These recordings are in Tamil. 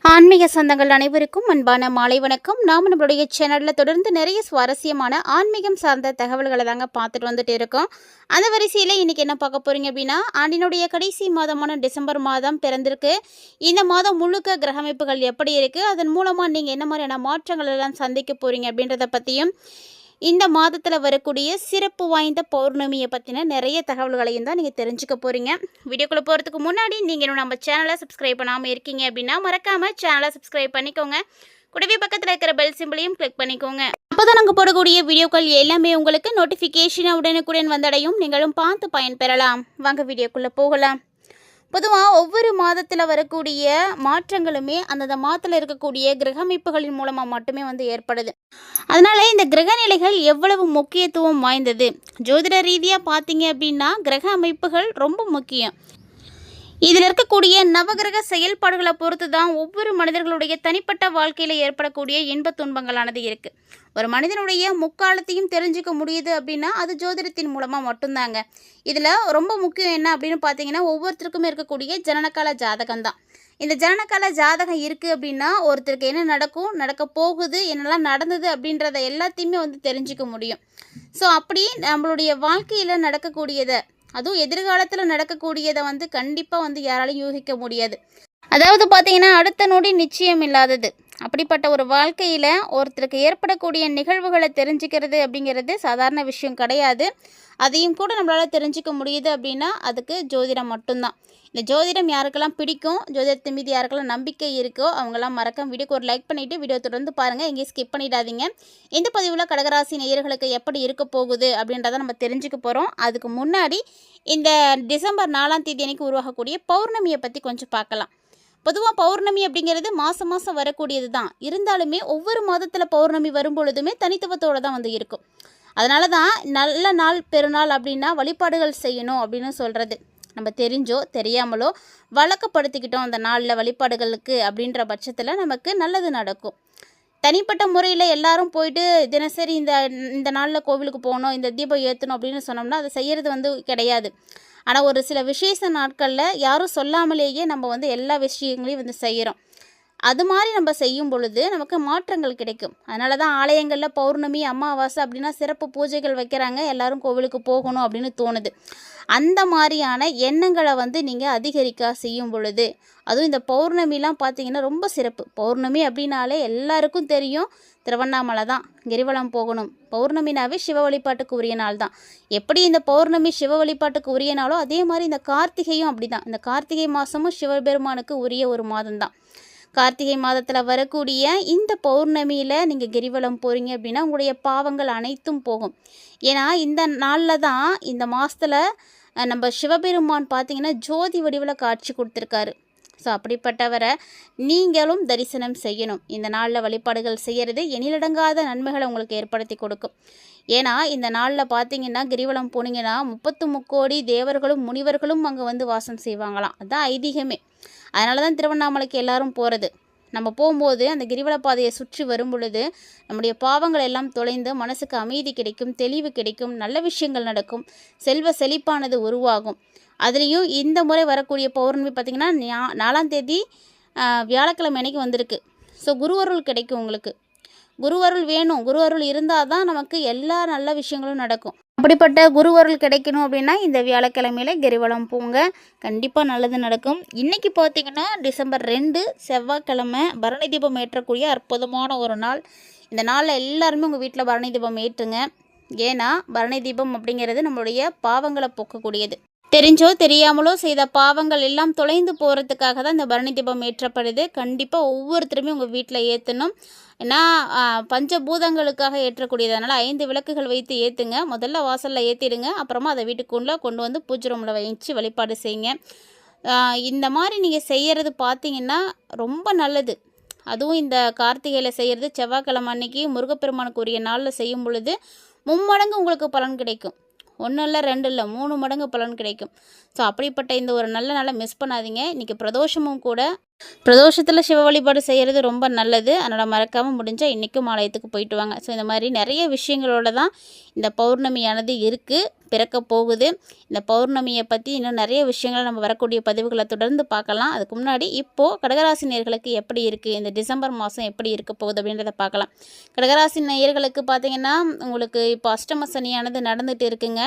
ஆன்மீக சொந்தங்கள் அனைவருக்கும் அன்பான மாலை வணக்கம். நாம் நம்மளுடைய சேனலில் தொடர்ந்து நிறைய சுவாரஸ்யமான ஆன்மீகம் சார்ந்த தகவல்களை தாங்க பார்த்துட்டு வந்துட்டு இருக்கோம். அந்த வரிசையில் இன்றைக்கி என்ன பார்க்க போகிறீங்க அப்படின்னா ஆண்டினுடைய கடைசி மாதமான டிசம்பர் மாதம் பிறந்திருக்கு. இந்த மாதம் முழுக்க கிரகமைப்புகள் எப்படி இருக்குது அதன் மூலமாக நீங்கள் என்ன மாதிரியான மாற்றங்கள் எல்லாம் சந்திக்க போகிறீங்க அப்படின்றத பற்றியும் இந்த மாதத்தில் வரக்கூடிய சிறப்பு வாய்ந்த பௌர்ணமியை பற்றின நிறைய தகவல்களையும் தான் நீங்கள் தெரிஞ்சுக்க போகிறீங்க வீடியோக்குள்ளே போகிறதுக்கு முன்னாடி நீங்கள் இன்னும் நம்ம சேனலை சப்ஸ்கிரைப் பண்ணாமல் இருக்கீங்க அப்படின்னா மறக்காமல் சேனலை சப்ஸ்கிரைப் பண்ணிக்கோங்க. கூடவே பக்கத்தில் இருக்கிற பெல் சிம்பிளையும் கிளிக் பண்ணிக்கோங்க. அப்போ தான் நாங்கள் போடக்கூடிய வீடியோக்கள் எல்லாமே உங்களுக்கு நோட்டிஃபிகேஷனை உடனுக்குடன் வந்தடையும். நீங்களும் பார்த்து பயன்பெறலாம். வாங்க வீடியோக்குள்ளே போகலாம். பொதுவாக ஒவ்வொரு மாதத்தில் வரக்கூடிய மாற்றங்களுமே அந்தந்த மாதத்தில் இருக்கக்கூடிய கிரகமைப்புகளின் மூலமாக மட்டுமே வந்து ஏற்படுது. அதனால் இந்த கிரகநிலைகள் எவ்வளவு முக்கியத்துவம் வாய்ந்தது? ஜோதிட ரீதியாக பார்த்தீங்க அப்படின்னா கிரக அமைப்புகள் ரொம்ப முக்கியம். இதில் இருக்கக்கூடிய நவகிரக செயல்பாடுகளை பொறுத்து தான் ஒவ்வொரு மனிதர்களுடைய தனிப்பட்ட வாழ்க்கையில் ஏற்படக்கூடிய இன்பத் துன்பங்களானது இருக்குது ஒரு மனிதனுடைய முக்காலத்தையும் தெரிஞ்சுக்க முடியுது அப்படின்னா அது ஜோதிடத்தின் மூலமாக மட்டும்தாங்க. இதில் ரொம்ப முக்கியம் என்ன அப்படின்னு பார்த்தீங்கன்னா ஒவ்வொருத்தருக்குமே இருக்கக்கூடிய ஜனனகால ஜாதகம் தான் இந்த ஜனனகால ஜாதகம் இருக்குது அப்படின்னா ஒருத்தருக்கு என்ன நடக்கும் நடக்க போகுது என்னெல்லாம் நடந்தது அப்படின்றத எல்லாத்தையுமே வந்து தெரிஞ்சுக்க முடியும். ஸோ அப்படி நம்மளுடைய வாழ்க்கையில் நடக்கக்கூடியதை அதுவும் எதிர்காலத்தில் நடக்கக்கூடியதை வந்து கண்டிப்பாக வந்து யாராலையும் யூகிக்க முடியாது. அதாவது பார்த்தீங்கன்னா அடுத்த நொடி நிச்சயம் இல்லாதது. அப்படிப்பட்ட ஒரு வாழ்க்கையில் ஒருத்தருக்கு ஏற்படக்கூடிய நிகழ்வுகளை தெரிஞ்சுக்கிறது அப்படிங்கிறது சாதாரண விஷயம் கிடையாது. அதையும் கூட நம்மளால் தெரிஞ்சுக்க முடியுது அப்படின்னா அதுக்கு ஜோதிடம் மட்டும்தான். இந்த ஜோதிடம் யாருக்கெல்லாம் பிடிக்கும் ஜோதிடத்தின் மீது யாருக்கெல்லாம் நம்பிக்கை இருக்கோ அவங்கெல்லாம் மறக்காம வீடியோக்கு ஒரு லைக் பண்ணிவிட்டு வீடியோ தொடர்ந்து பாருங்கள் எங்கேயும் ஸ்கிப் பண்ணிடாதீங்க. இந்த பதிவில் கடகராசி நேயர்களுக்கு எப்படி இருக்க போகுது அப்படின்றத நம்ம தெரிஞ்சுக்க போகிறோம் அதுக்கு முன்னாடி இந்த டிசம்பர் நாலாம் தேதி அன்றைக்கு உருவாகக்கூடிய பௌர்ணமியை பற்றி கொஞ்சம் பார்க்கலாம். பொதுவாக பௌர்ணமி அப்படிங்கிறது மாதம் மாதம் வரக்கூடியது தான். இருந்தாலுமே ஒவ்வொரு மாதத்தில் பௌர்ணமி வரும் பொழுதுமே தனித்துவத்தோடு தான் வந்து இருக்கும். அதனால தான் நல்ல நாள் பெருநாள் அப்படின்னா வழிபாடுகள் செய்யணும் அப்படின்னு சொல்கிறது நம்ம தெரிஞ்சோ தெரியாமலோ வழக்கப்படுத்திக்கிட்டோம் அந்த நாளில் வழிபாடுகளுக்கு அப்படின்ற பட்சத்தில் நமக்கு நல்லது நடக்கும். தனிப்பட்ட முறையில் எல்லாரும் போயிட்டு தினசரி இந்த இந்த நாளில் கோவிலுக்கு போகணும் இந்த தீபம் ஏற்றணும் அப்படின்னு சொன்னோம்னா அதை செய்கிறது வந்து கிடையாது. ஆனால் ஒரு சில விசேஷ நாட்களில் யாரும் சொல்லாமலேயே நம்ம வந்து எல்லா விஷயங்களையும் வந்து செய்கிறோம் அது மாதிரி நம்ம செய்யும் பொழுது நமக்கு மாற்றங்கள் கிடைக்கும். அதனால தான் ஆலயங்களில் பௌர்ணமி அமாவாசை அப்படின்னா சிறப்பு பூஜைகள் வைக்கிறாங்க. எல்லாரும் கோவிலுக்கு போகணும் அப்படின்னு தோணுது. அந்த மாதிரியான எண்ணங்களை வந்து நீங்கள் அதிகரிக்க செய்யும் பொழுது அதுவும் இந்த பௌர்ணமிலாம் பார்த்தீங்கன்னா ரொம்ப சிறப்பு. பௌர்ணமி அப்படின்னாலே எல்லாருக்கும் தெரியும். திருவண்ணாமலை தான் கிரிவலம் போகணும். பௌர்ணமினாவே சிவ வழிபாட்டுக்கு உரிய நாள் தான். எப்படி இந்த பௌர்ணமி சிவ வழிபாட்டுக்கு உரிய நாளோ அதே மாதிரி இந்த கார்த்திகையும் அப்படி தான் இந்த கார்த்திகை மாதமும் சிவபெருமானுக்கு உரிய ஒரு மாதம் தான். கார்த்திகை மாதத்தில் வரக்கூடிய இந்த பௌர்ணமியில் நீங்கள் கிரிவலம் போகிறீங்க அப்படின்னா உங்களுடைய பாவங்கள் அனைத்தும் போகும். ஏன்னா இந்த நாளில் தான் இந்த மாதத்தில் நம்ம சிவபெருமான் பார்த்தீங்கன்னா ஜோதி வடிவில் காட்சி கொடுத்துருக்காரு. ஸோ அப்படிப்பட்டவரை நீங்களும் தரிசனம் செய்யணும். இந்த நாளில் வழிபாடுகள் செய்கிறது எனிலடங்காத நன்மைகளை உங்களுக்கு ஏற்படுத்தி கொடுக்கும். ஏன்னா இந்த நாளில் பார்த்தீங்கன்னா கிரிவலம் போனீங்கன்னா முப்பத்து முக்கோடி தேவர்களும் முனிவர்களும் அங்கே வந்து வாசம் செய்வாங்களாம். அதுதான் ஐதீகமே. அதனால தான் திருவண்ணாமலைக்கு எல்லாரும் போகிறது நம்ம போகும்போது அந்த கிரிவல பாதையை சுற்றி வரும் பொழுது நம்முடைய பாவங்கள் எல்லாம் தொலைந்து மனசுக்கு அமைதி கிடைக்கும் தெளிவு கிடைக்கும் நல்ல விஷயங்கள் நடக்கும் செல்வ செழிப்பானது உருவாகும். அதுலேயும் இந்த முறை வரக்கூடிய பௌர்ணமி பார்த்திங்கன்னா நா- நாலாம் தேதி வியாழக்கிழமை அன்னைக்கு வந்திருக்கு. ஸோ குருவருள் கிடைக்கும் உங்களுக்கு. குருவருள் வேணும். குருவருள் இருந்தால் தான் நமக்கு எல்லா நல்ல விஷயங்களும் நடக்கும். அப்படிப்பட்ட குருவருள் கிடைக்கணும் அப்படின்னா இந்த வியாழக்கிழமையில கிரிவலம் போங்க. கண்டிப்பாக நல்லது நடக்கும். இன்றைக்கி பார்த்தீங்கன்னா டிசம்பர் ரெண்டு செவ்வாய்க்கிழமை பரணி தீபம் ஏற்றக்கூடிய அற்புதமான ஒரு நாள். இந்த நாளில் எல்லாருமே உங்கள் வீட்டில் பரணி தீபம் ஏற்றுங்க. ஏன்னா பரணி தீபம் அப்படிங்கிறது நம்மளுடைய பாவங்களை போக்கக்கூடியது. தெரிஞ்சோ தெரியாமலோ செய்த பாவங்கள் எல்லாம் தொலைந்து போகிறதுக்காக தான் இந்த பரணி தீபம் ஏற்றப்படுது. கண்டிப்பாக ஒவ்வொருத்தருமே உங்கள் வீட்டில் ஏற்றணும் ஏன்னா பஞ்சபூதங்களுக்காக ஏற்றக்கூடியதனால ஐந்து விளக்குகள் வைத்து ஏற்றுங்க முதல்ல வாசலில் ஏற்றிடுங்க அப்புறமா அதை வீட்டுக்குள்ளே கொண்டு வந்து பூஜை ரூமில் வச்சு வழிபாடு செய்யுங்க. இந்த மாதிரி நீங்கள் செய்கிறது பார்த்தீங்கன்னா ரொம்ப நல்லது. அதுவும் இந்த கார்த்திகையில் செய்கிறது செவ்வாய்க்கிழமை அன்னைக்கு முருகப்பெருமானுக்கு உரிய நாளில் செய்யும் பொழுது மும்மடங்கு உங்களுக்கு பலன் கிடைக்கும். ஒன்றும் இல்லை ரெண்டு இல்லை மூணு மடங்கு பலன் கிடைக்கும். ஸோ அப்படிப்பட்ட இந்த ஒரு நல்ல நாளை மிஸ் பண்ணாதீங்க. இன்றைக்கி பிரதோஷமும் கூட பிரதோஷத்தில் சிவ வழிபாடு செய்கிறது ரொம்ப நல்லது. அதனால் மறக்காமல் முடிஞ்சால் இன்றைக்கும் ஆலயத்துக்கு போயிட்டு வாங்க. ஸோ இந்த மாதிரி நிறைய விஷயங்களோட தான் இந்த பௌர்ணமியானது இருக்குது பிறக்க போகுது. இந்த பௌர்ணமியை பற்றி இன்னும் நிறைய விஷயங்களை நம்ம வரக்கூடிய பதிவுகளை தொடர்ந்து பார்க்கலாம். அதுக்கு முன்னாடி இப்போது கடகராசி நேயர்களுக்கு எப்படி இருக்குது இந்த டிசம்பர் மாதம் எப்படி இருக்க போகுது அப்படின்றத பார்க்கலாம். கடகராசி நேயர்களுக்கு பார்த்தீங்கன்னா உங்களுக்கு இப்போ அஷ்டம சனியானது நடந்துகிட்டு இருக்குங்க.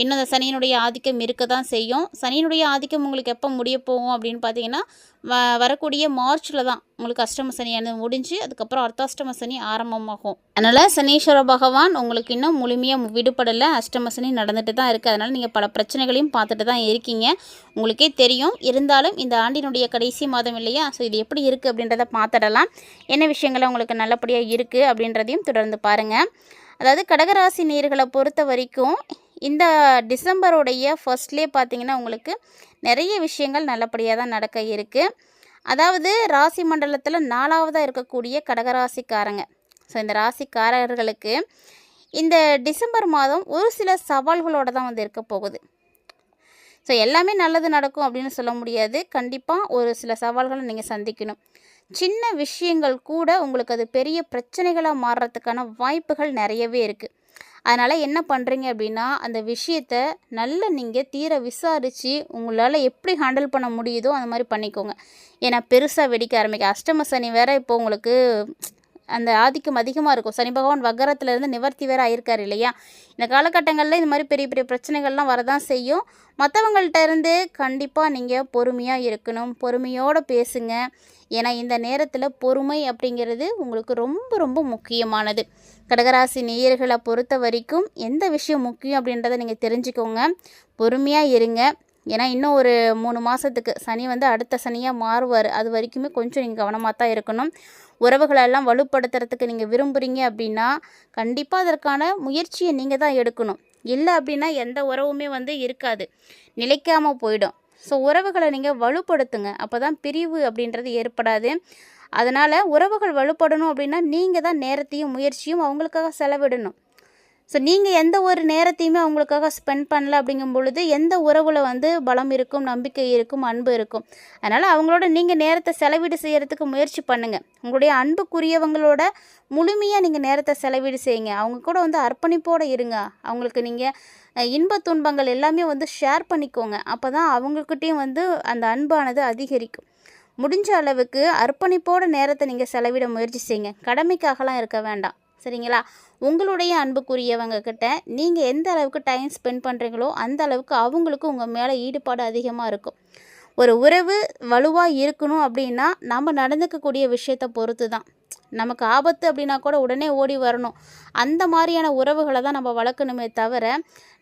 இன்னும் அந்த சனியினுடைய ஆதிக்கம் இருக்க தான் செய்யும். சனியினுடைய ஆதிக்கம் உங்களுக்கு எப்போ முடிய போகும் அப்படின்னு பார்த்தீங்கன்னா வ வரக்கூடிய மார்ச்சில் தான் உங்களுக்கு அஷ்டம சனியானது முடிஞ்சு அதுக்கப்புறம் அர்த்தாஷ்டம சனி ஆரம்பமாகும். அதனால் சனீஸ்வர பகவான் உங்களுக்கு இன்னும் முழுமையாக விடுபடலை. அஷ்டம சனி நடந்துட்டு தான் இருக்குது அதனால் நீங்கள் பல பிரச்சனைகளையும் பார்த்துட்டு தான் இருக்கீங்க. உங்களுக்கே தெரியும். இருந்தாலும் இந்த ஆண்டினுடைய கடைசி மாதம் இல்லையா? ஸோ இது எப்படி இருக்குது அப்படின்றத பார்த்துடலாம். என்ன விஷயங்கள் உங்களுக்கு நல்லபடியாக இருக்குது அப்படின்றதையும் தொடர்ந்து பாருங்கள் அதாவது கடகராசி நேர்களை பொறுத்த வரைக்கும் இந்த டிசம்பருடைய ஃபர்ஸ்ட்லேயே பார்த்தீங்கன்னா உங்களுக்கு நிறைய விஷயங்கள் நல்லபடியாக தான் நடக்க இருக்குது அதாவது ராசி மண்டலத்தில் நாலாவதாக இருக்கக்கூடிய கடகராசிக்காரங்க. ஸோ இந்த ராசிக்காரர்களுக்கு இந்த டிசம்பர் மாதம் ஒரு சில சவால்களோடு தான் வந்து இருக்க போகுது. ஸோ எல்லாமே நல்லது நடக்கும் அப்படின்னு சொல்ல முடியாது. கண்டிப்பாக ஒரு சில சவால்களை நீங்கள் சந்திக்கணும். சின்ன விஷயங்கள் கூட உங்களுக்கு அது பெரிய பிரச்சனைகளாக மாறுறதுக்கான வாய்ப்புகள் நிறையவே இருக்குது அதனால் என்ன பண்ணுறீங்க அப்படின்னா அந்த விஷயத்த நல்லா நீங்கள் தீர விசாரித்து உங்களால் எப்படி ஹேண்டில் பண்ண முடியுதோ அந்த மாதிரி பண்ணிக்கோங்க. ஏன்னா பெருசாக வெடிக்க ஆரம்பிக்க அஷ்டம சனி வேறு இப்போ உங்களுக்கு அந்த ஆதிக்கம் அதிகமாக இருக்கும். சனி பகவான் வக்கரத்துலேருந்து நிவர்த்தி வேற ஆயிருக்கார் இல்லையா? இந்த காலகட்டங்களில் இந்த மாதிரி பெரிய பெரிய பிரச்சனைகள்லாம் வரதான் செய்யும். மற்றவங்கள்ட்ட இருந்து கண்டிப்பாக நீங்கள் பொறுமையாக இருக்கணும். பொறுமையோடு பேசுங்க. ஏன்னா இந்த நேரத்தில் பொறுமை அப்படிங்கிறது உங்களுக்கு ரொம்ப ரொம்ப முக்கியமானது. கடகராசி நேயர்களை பொறுத்த வரைக்கும் எந்த விஷயம் முக்கியம் அப்படின்றத நீங்கள் தெரிஞ்சுக்கோங்க. பொறுமையாக இருங்க. ஏன்னா இன்னும் ஒரு மூணு மாதத்துக்கு சனி வந்து அடுத்த சனியாக மாறுவார். அது வரைக்குமே கொஞ்சம் நீங்கள் கவனமாக தான் இருக்கணும். உறவுகளெல்லாம் வலுப்படுத்துறதுக்கு நீங்கள் விரும்புகிறீங்க அப்படின்னா கண்டிப்பாக அதற்கான முயற்சியை நீங்கள் தான் எடுக்கணும். இல்லை அப்படின்னா எந்த உறவுமே வந்து இருக்காது. நிலைக்காமல் போயிடும். ஸோ உறவுகளை நீங்கள் வலுப்படுத்துங்க. அப்போ தான் பிரிவு அப்படின்றது ஏற்படாது. அதனால் உறவுகள் வலுப்படணும் அப்படின்னா நீங்கள் தான் நேரத்தையும் முயற்சியும் அவங்களுக்காக செலவிடணும். ஸோ நீங்கள் எந்த ஒரு நேரத்தையுமே அவங்களுக்காக ஸ்பெண்ட் பண்ணல அப்படிங்கும் பொழுது எந்த உறவில் வந்து பலம் இருக்கும் நம்பிக்கை இருக்கும் அன்பு இருக்கும். அதனால் அவங்களோட நீங்கள் நேரத்தை செலவீடு செய்கிறதுக்கு முயற்சி பண்ணுங்கள் உங்களுடைய அன்புக்குரியவங்களோட முழுமையாக நீங்கள் நேரத்தை செலவீடு செய்யுங்க. அவங்க கூட வந்து அர்ப்பணிப்போடு இருங்க. அவங்களுக்கு நீங்கள் இன்ப துன்பங்கள் எல்லாமே வந்து ஷேர் பண்ணிக்கோங்க. அப்போ தான் அவங்கக்கிட்டேயும் வந்து அந்த அன்பானது அதிகரிக்கும். முடிஞ்ச அளவுக்கு அர்ப்பணிப்போட நேரத்தை நீங்கள் செலவிட முயற்சி செய்யுங்க. கடமைக்காகலாம் இருக்க வேண்டாம். சரிங்களா? உங்களுடைய அன்புக்குரியவங்க கிட்ட நீங்கள் எந்த அளவுக்கு டைம் ஸ்பெண்ட் பண்ணுறீங்களோ அந்த அளவுக்கு அவங்களுக்கு உங்கள் மேலே ஈடுபாடு அதிகமாக இருக்கும். ஒரு உறவு வலுவாக இருக்கணும் அப்படின்னா நம்ம நடந்துக்கக்கூடிய விஷயத்தை பொறுத்து தான் நமக்கு ஆபத்து அப்படின்னா கூட உடனே ஓடி வரணும். அந்த மாதிரியான உறவுகளை தான் நம்ம வளர்க்கணுமே தவிர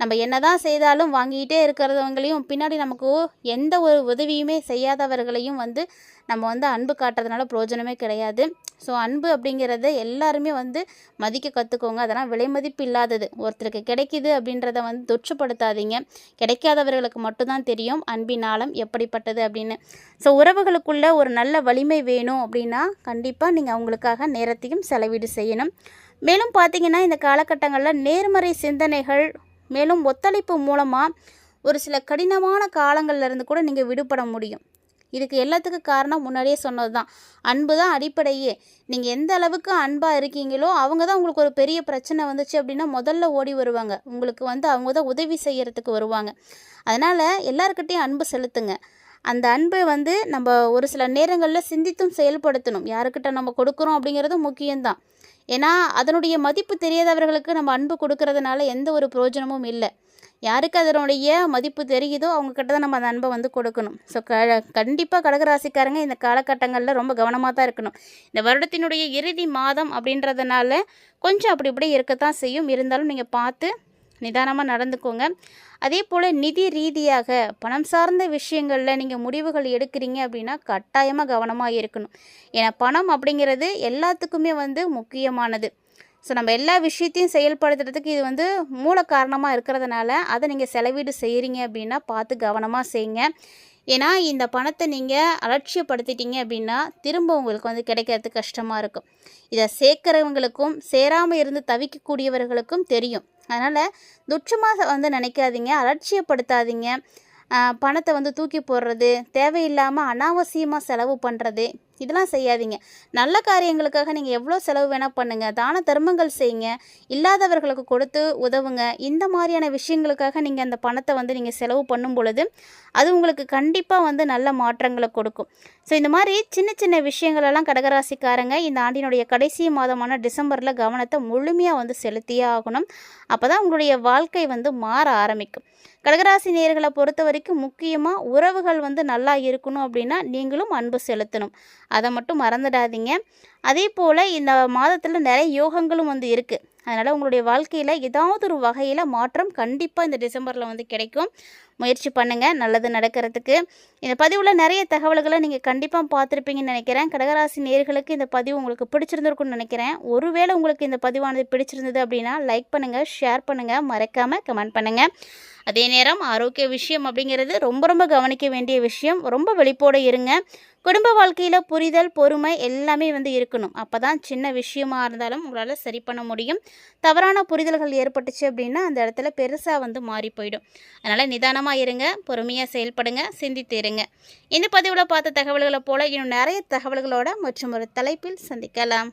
நம்ம என்ன தான் செய்தாலும் வாங்கிக்கிட்டே இருக்கிறவங்களையும் பின்னாடி நமக்கு எந்த ஒரு உதவியுமே செய்யாதவர்களையும் வந்து நம்ம வந்து அன்பு காட்டுறதுனால பிரயோஜனமே கிடையாது. ஸோ அன்பு அப்படிங்கிறத எல்லாருமே வந்து மதிக்க கற்றுக்கோங்க அதெல்லாம் விலை மதிப்பு இல்லாதது. ஒருத்தருக்கு கிடைக்கிது அப்படின்றத வந்து தொற்றுப்படுத்தாதீங்க. கிடைக்காதவர்களுக்கு மட்டும்தான் தெரியும் அன்பின் ஆழம் எப்படிப்பட்டது அப்படின்னு. ஸோ உறவுகளுக்குள்ள ஒரு நல்ல வலிமை வேணும் அப்படின்னா கண்டிப்பாக நீங்கள் அவங்களுக்காக நேரத்தையும் செலவீடு செய்யணும். மேலும் பார்த்தீங்கன்னா இந்த காலகட்டங்களில் நேர்மறை சிந்தனைகள் மேலும் ஒத்துழைப்பு மூலமாக ஒரு சில கடினமான காலங்களில் இருந்து கூட நீங்கள் விடுபட முடியும். இதுக்கு எல்லாத்துக்கும் காரணம் முன்னாடியே சொன்னது தான் அன்பு தான் அடிப்படையே. நீங்கள் எந்த அளவுக்கு அன்பாக இருக்கீங்களோ அவங்க தான் உங்களுக்கு ஒரு பெரிய பிரச்சனை வந்துச்சு அப்படின்னா முதல்ல ஓடி வருவாங்க. உங்களுக்கு வந்து அவங்க தான் உதவி செய்கிறதுக்கு வருவாங்க. அதனால் எல்லாருக்கிட்டேயும் அன்பு செலுத்துங்க. அந்த அன்பை வந்து நம்ம ஒரு சில நேரங்களில் சிந்தித்தும் செயல்படுத்தணும். யாருக்கிட்ட நம்ம கொடுக்குறோம் அப்படிங்கிறது முக்கியம்தான். ஏன்னா அதனுடைய மதிப்பு தெரியாதவர்களுக்கு நம்ம அன்பு கொடுக்கறதுனால எந்த ஒரு பிரயோஜனமும் இல்லை. யாருக்கு அதனுடைய மதிப்பு தெரியுதோ அவங்கக்கிட்ட தான் நம்ம அந்த அன்பை வந்து கொடுக்கணும். ஸோ க கண்டிப்பாக கடகராசிக்காரங்க இந்த காலகட்டங்களில் ரொம்ப கவனமாக தான் இருக்கணும். இந்த வருடத்தினுடைய இறுதி மாதம் அப்படின்றதுனால கொஞ்சம் அப்படி இப்படி இருக்கத்தான் செய்யும். இருந்தாலும் நீங்கள் பார்த்து நிதானமாக நடந்துக்கோங்க. அதே போல் நிதி ரீதியாக பணம் சார்ந்த விஷயங்களில் நீங்கள் முடிவுகள் எடுக்கிறீங்க அப்படின்னா கட்டாயமாக கவனமாக இருக்கணும். ஏன்னா பணம் அப்படிங்கிறது எல்லாத்துக்குமே வந்து முக்கியமானது. ஸோ நம்ம எல்லா விஷயத்தையும் செயல்படுத்துறதுக்கு இது வந்து மூல காரணமாக இருக்கிறதுனால அதை நீங்கள் செலவீடு செய்கிறீங்க அப்படின்னா பார்த்து கவனமாக செய்யுங்க ஏன்னா இந்த பணத்தை நீங்கள் அலட்சியப்படுத்திட்டீங்க அப்படின்னா திரும்ப உங்களுக்கு வந்து கிடைக்கிறது கஷ்டமாக இருக்கும். இதை சேர்க்குறவங்களுக்கும் சேராமல் இருந்து தவிக்கக்கூடியவர்களுக்கும் தெரியும். அதனால் துச்சமாக வந்து நினைக்காதீங்க அலட்சியப்படுத்தாதீங்க. பணத்தை வந்து தூக்கி போடுறது தேவையில்லாமல் அனாவசியமாக செலவு பண்ணுறது இதெல்லாம் செய்யாதீங்க. நல்ல காரியங்களுக்காக நீங்கள் எவ்வளோ செலவு வேணால் பண்ணுங்கள் தான தர்மங்கள் செய்யுங்க. இல்லாதவர்களுக்கு கொடுத்து உதவுங்க. இந்த மாதிரியான விஷயங்களுக்காக நீங்கள் அந்த பணத்தை வந்து நீங்கள் செலவு பண்ணும் பொழுது அது உங்களுக்கு கண்டிப்பாக வந்து நல்ல மாற்றங்களை கொடுக்கும். ஸோ இந்த மாதிரி சின்ன சின்ன விஷயங்களெல்லாம் கடகராசிக்காரங்க இந்த ஆண்டினுடைய கடைசி மாதமான டிசம்பரில் கவனத்தை முழுமையாக வந்து செலுத்தியே ஆகணும். அப்போ தான் உங்களுடைய வாழ்க்கை வந்து மாற ஆரம்பிக்கும். கடகராசி நேர்களை பொறுத்த வரைக்கும் முக்கியமாக உறவுகள் வந்து நல்லா இருக்கணும் அப்படின்னா நீங்களும் அன்பு செலுத்தணும். அதை மட்டும் மறந்துடாதீங்க. அதே போல் இந்த மாதத்தில் நிறைய யோகங்களும் வந்து இருக்குது அதனால் உங்களுடைய வாழ்க்கையில் ஏதாவது ஒரு வகையில் மாற்றம் கண்டிப்பாக இந்த டிசம்பரில் வந்து கிடைக்கும். முயற்சி பண்ணுங்கள் நல்லது நடக்கிறதுக்கு. இந்த பதிவில் நிறைய தகவல்களை நீங்கள் கண்டிப்பாக பார்த்துருப்பீங்கன்னு நினைக்கிறேன். கடகராசி நேர்களுக்கு இந்த பதிவு உங்களுக்கு பிடிச்சிருந்துருக்குன்னு நினைக்கிறேன். ஒருவேளை உங்களுக்கு இந்த பதிவானது பிடிச்சிருந்தது அப்படின்னா லைக் பண்ணுங்கள் ஷேர் பண்ணுங்கள் மறக்காமல் கமெண்ட் பண்ணுங்கள் அதே நேரம் ஆரோக்கிய விஷயம் அப்படிங்கிறது ரொம்ப ரொம்ப கவனிக்க வேண்டிய விஷயம். ரொம்ப வெளிப்போடு இருங்க. குடும்ப வாழ்க்கையில் புரிதல் பொறுமை எல்லாமே வந்து இருக்கணும். அப்போ தான் சின்ன விஷயமா இருந்தாலும் உங்களால் சரி பண்ண முடியும். தவறான புரிதல்கள் ஏற்பட்டுச்சு அப்படின்னா அந்த இடத்துல பெருசாக வந்து மாறி போயிடும். அதனால் நிதானமாக இருங்க பொறுமையாக செயல்படுங்க சிந்தித்து இருங்க. இந்த பதிவில் பார்த்த தகவல்களை போல் இன்னும் நிறைய தகவல்களோட மற்றும் ஒரு தலைப்பில் சந்திக்கலாம்.